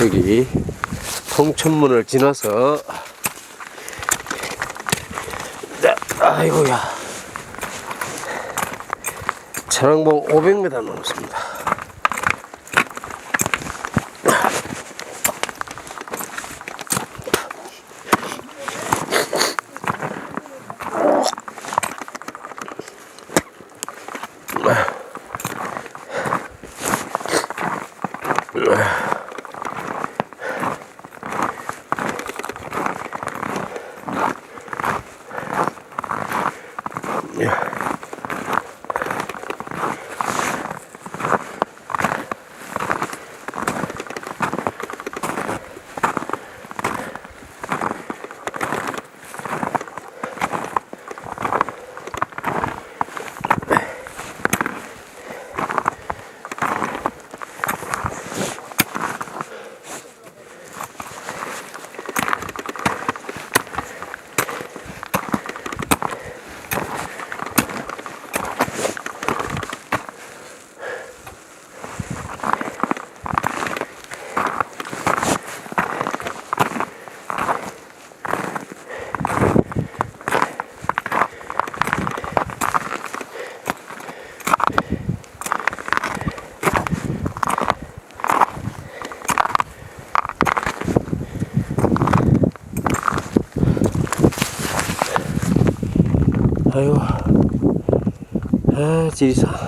여기 통천문을 지나서 자, 아이고야 차량봉 500m 넘습니다. 아이고 아 지리산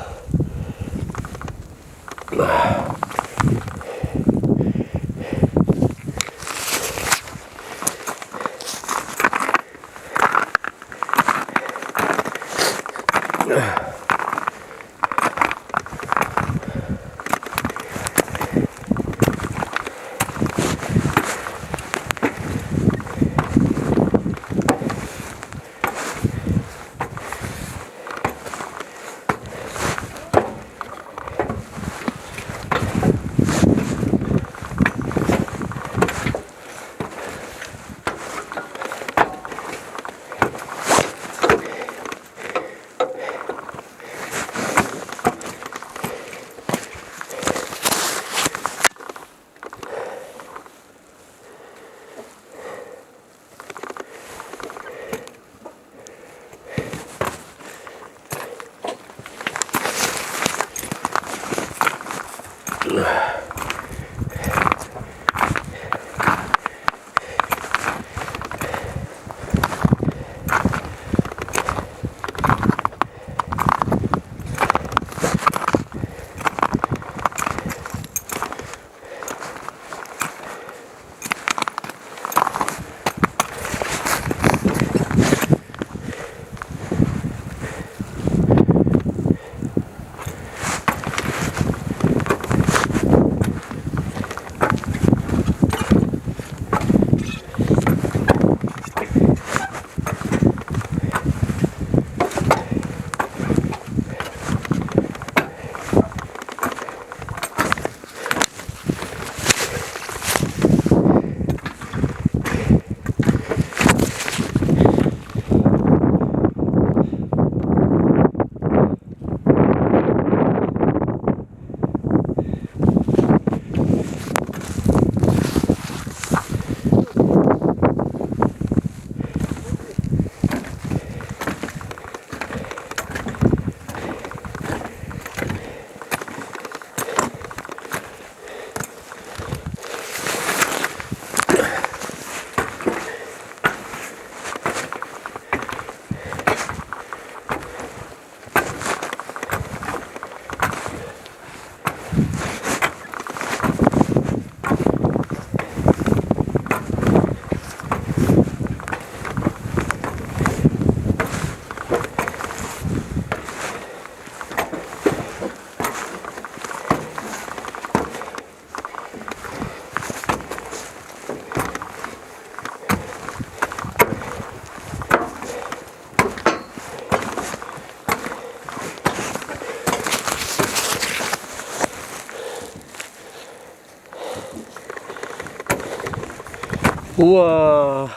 우와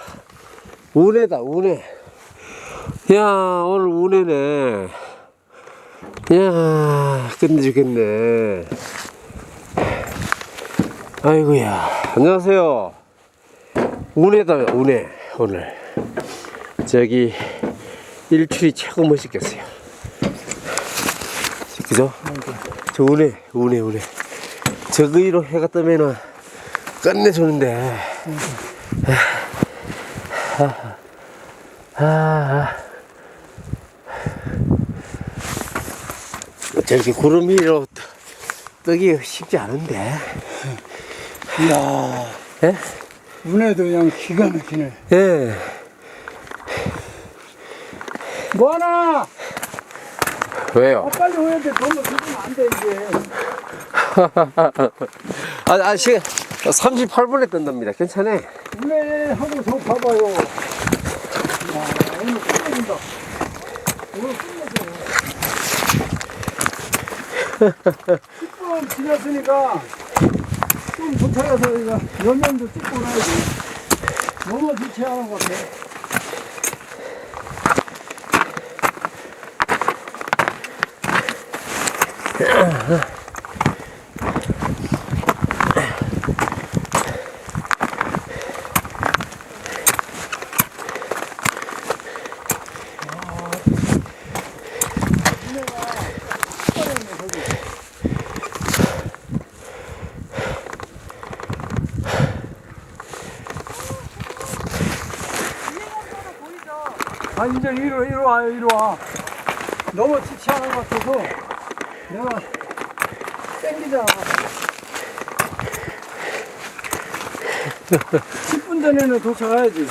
운해다 운해 야 오늘 운해네 야 끝내 주겠네 아이고야 안녕하세요. 운해다, 운해, 오늘. 저기, 일출이 최고 멋있겠어요. 그죠? 저 운해, 운해, 운해. 저기로 해가 뜨면은 끝내주는데. 아, 아. 저렇게 구름 위로 뜨- 뜨기 쉽지 않은데. 이야, 예? 눈에도 그냥 기가 막히네. 예. 뭐하나? 왜요? 아, 빨리 오야 돼. 너무 늦으면 안 돼, 이제. 아, 아, 시간 38분에 뜬답니다. 괜찮아. 눈에 하고 저 봐봐요. 야, 오늘 끝내준다. 오늘 끝내줘. 10분 지났으니까 좀 도착해서 이거 연면도 찍고 나야지. 너무 지체하는 것 같아. 아 이제 이리, 이리 와요 이리 와. 너무 지체하는 것 같아서 내가 땡기잖아 10분 전에는 도착해야지.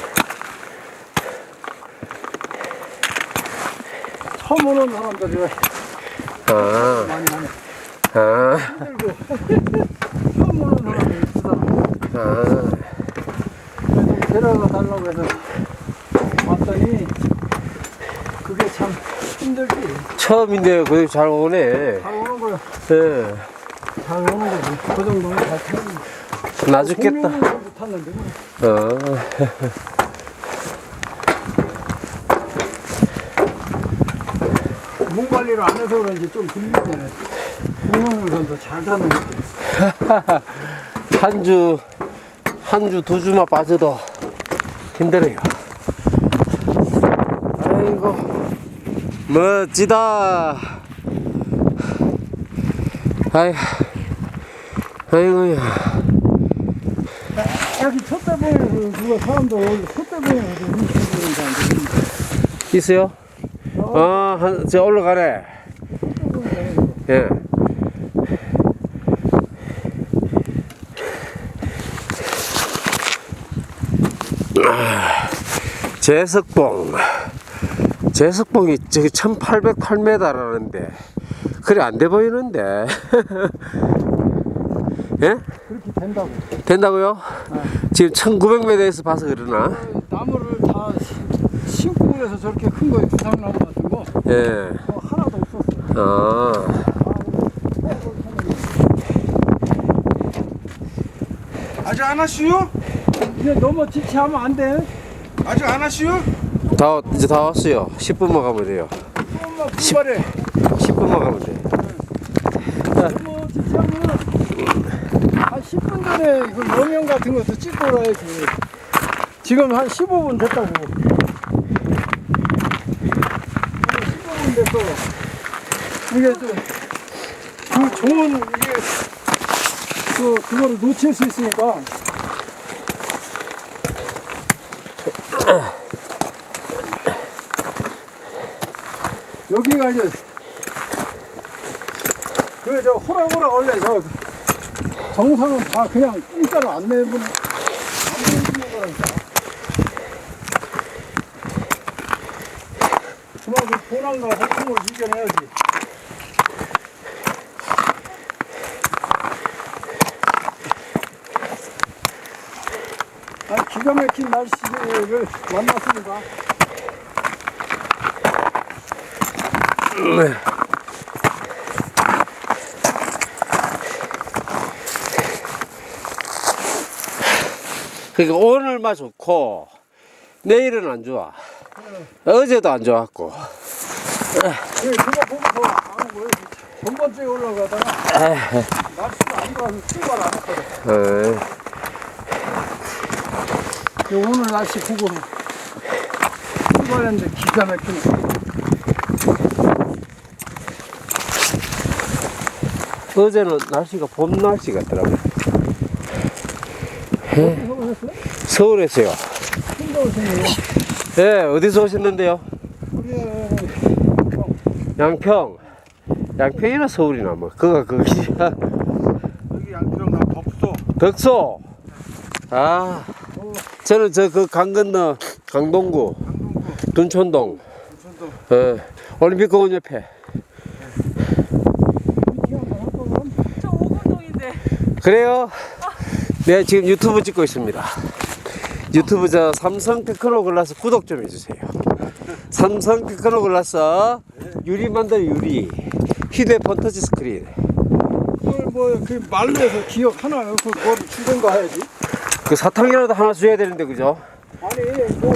처음 오는 사람들이 아, 많이 하네. 아, 힘들고. 처음 오는 사람이 있더라고 아. 그래서 데려가 달라고 해서 왔더니 그게 참 힘들지 처음인데 그래도 잘 오네. 잘 오는 거야 예. 잘 오는 거지 그 정도면 잘 타는 거야 나 죽겠다. 탔는데 뭐. 어. 몸 관리를 안 해서 그런지 좀 힘들네 공룡선도 잘 타는 거 같아 한 주, 한 주, 두 주만 빠져도 힘들어요. 아이고, 멋지다. 아이, 아이고야. 여기 촛대봉에 그 누가 사람들 촛대봉에 그 음식 사람들 있어요? 어, 한, 저 올라가래. 예. 아, 제석봉. 제석봉이 저기 1808m라는데, 그래 안 돼 보이는데. 예? 그렇게 된다고 된다고요? 지금 1900m에서 봐서 그러나? 나무를 다 시- 심고 그래서 저렇게 큰 거에 구상나무 같은 거 예. 뭐 하나도 없었어 아. 아직 안 하시오? 이제 너무 지체하면 안 돼 아직 안 하시오? 다, 이제 다 왔어요. 10분만 가면 돼요. 조금만 분발해 10분만 가면 돼. 지체하면 한 10분 전에 이거 여명 같은 것도 찍고 오라야지 지금 한 15분 됐다고 15분 됐어 이게 좀그 좋은 이게 그 그거를 놓칠 수 있으니까 여기가 이제 그 저 호랑호랑 원래 저 정상은 다 그냥 공짜로 안 내분 안 내주는 거라니까. 그만큼 고난과 고통을 이겨내야지. 아, 기가 막힌 날씨를 만났습니다. 그러니까 오늘만 좋고 내일은 안 좋아. 어제도 안 좋았고. 예, 그거 보고서 아는 거예요. 전번 주에 올라가다가 날씨가 안 좋아서 출발 안 했거든. 에, 오늘 날씨 보고 출발했는데 기가 막히네. 어제는 날씨가 봄 날씨 같더라고요. 서울에서요. 혼자 오시네요. 예, 어디서 오셨는데요? 양평. 양평이나 서울이나 뭐. 그가 그것이야. 여기 양평 나 덥소. 덕소. 아, 저는 저 그 강 건너 강동구 강동구 둔촌동 부천도 예, 올림픽 공원 옆에. 저 오금동인데 그래요? 네, 지금 유튜브 찍고 있습니다. 유튜브 저 삼성 테크노 글라스 구독 좀 해주세요. 삼성 테크노 글라스 유리 만들 유리 휴대폰 터치 스크린. 그걸 뭐그 말로 해서 기억 하나 넣고 그걸 주던가 해야지. 그 사탕이라도 하나 줘야 되는데 그죠? 아니 뭐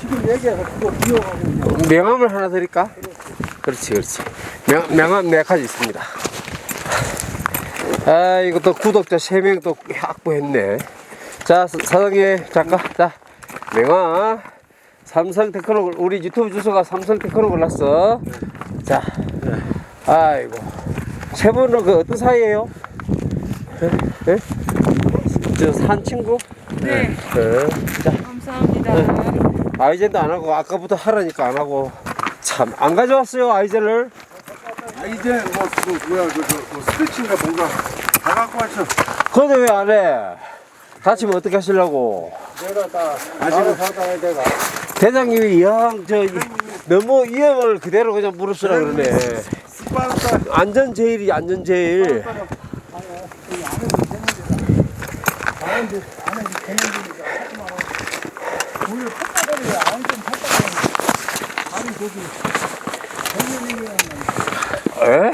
지금 얘기해서 그거 기억하고. 명함을 하나 드릴까? 그렇지, 그렇지. 명, 명함 네 가지 있습니다. 아, 이것도 구독자 3명 또 확보했네. 자, 사- 사장님, 잠깐, 자, 명함. 삼성 테크노, 우리 유튜브 주소가 삼성 테크노 골랐어. 자, 아이고. 세 분은 그 어떤 사이예요? 예? 예? 저산 친구? 네 예. 자, 감사합니다 아이젠도 안 하고 아까부터 하라니까 안 하고 참 안 가져왔어요 아이젠을 아 이제 뭐그 뭐야 그, 그, 뭐 스트레칭인가 뭔가 다 갖고 왔어. 그런데 왜 안 해? 다치면 어떻게 하시려고 내가 다 아직은- 사다가 내가 대장님이 영 저 너무 위험을 그대로 그냥 물으시라 그러네 안전 제일이 안전 제일 안에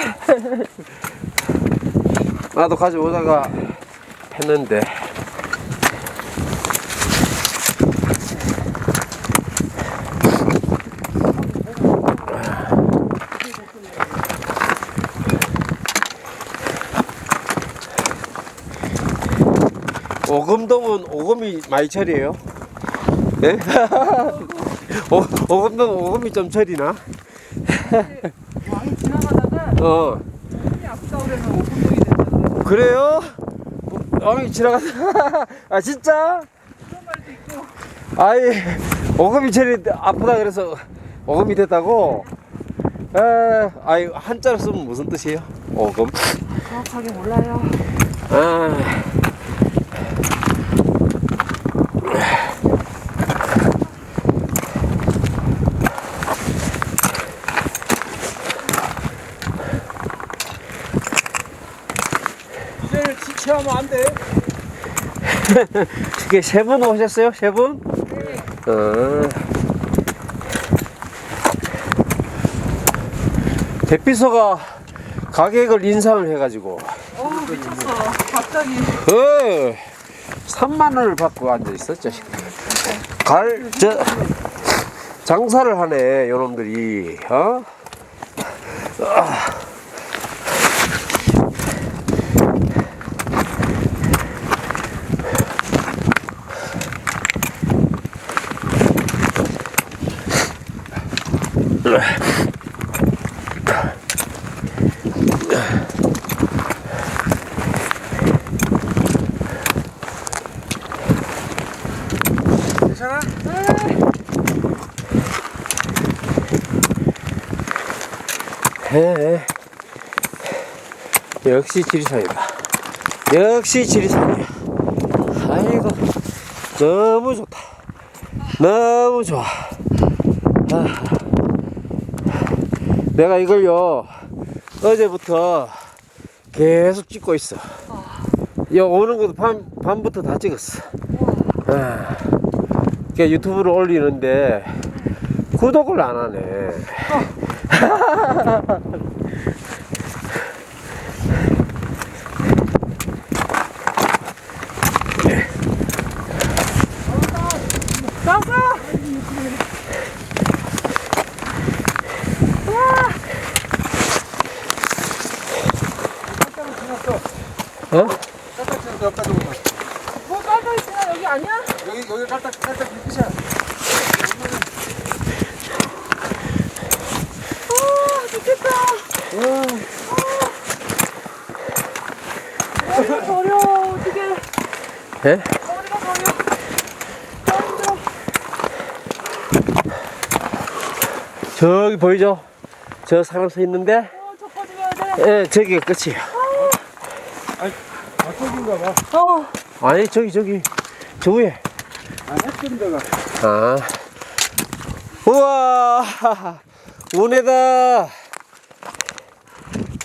나도 가져오다가 했는데 오금동은 오금이 많이 처리해요? 예? 오, 오금동 오금이 좀 처리나? 왕이 지나가다가 어 아프다 그래서 됐다고 그래요? 왕이 지나가다 아 진짜? 아이 오금이 처리 아프다 그래서 오금이 됐다고? 에 아이 한자로 쓰면 무슨 뜻이에요? 오금? 정확하게 몰라요 아 이제는 지체하면 안 돼. 이게 세 분 오셨어요? 세 분? 어. 대피소가 가격을 인상을 해가지고 어 미쳤어 갑자기 어, 3만 원을 받고 앉아 있었죠. 갈, 저, 장사를 하네, 요놈들이, 어? 괜찮아? 해. 역시 지리산이다. 역시 지리산이야. 아이고, 너무 좋다. 너무 좋아. 아. 내가 이걸요, 어제부터 계속 찍고 있어. 여 오는 것도 밤, 밤부터 다 찍었어. 아. 그러니까 유튜브를 올리는데 구독을 안 하네. 나가 어? 깎아치는 여기까지 오고. 뭐 깔려 있으나 여기 아니야? 여기 깔딱 깔딱 끝이야. 아, 좋겠다. 머리가 저려, 어떡해. 예? 머리가 저려. 아, 힘들어. 저기 보이죠? 저 사람 서 있는데, 어, 저까지 가야 돼. 예, 저기가 끝이에요. 저쪽인가 봐. 어, 아니, 저기, 저기, 저 위에. 아. 아. 우와! 운해다!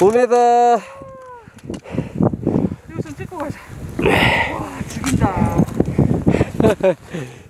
운해다! 여기 좀 찍고 가자. 와, 죽인다.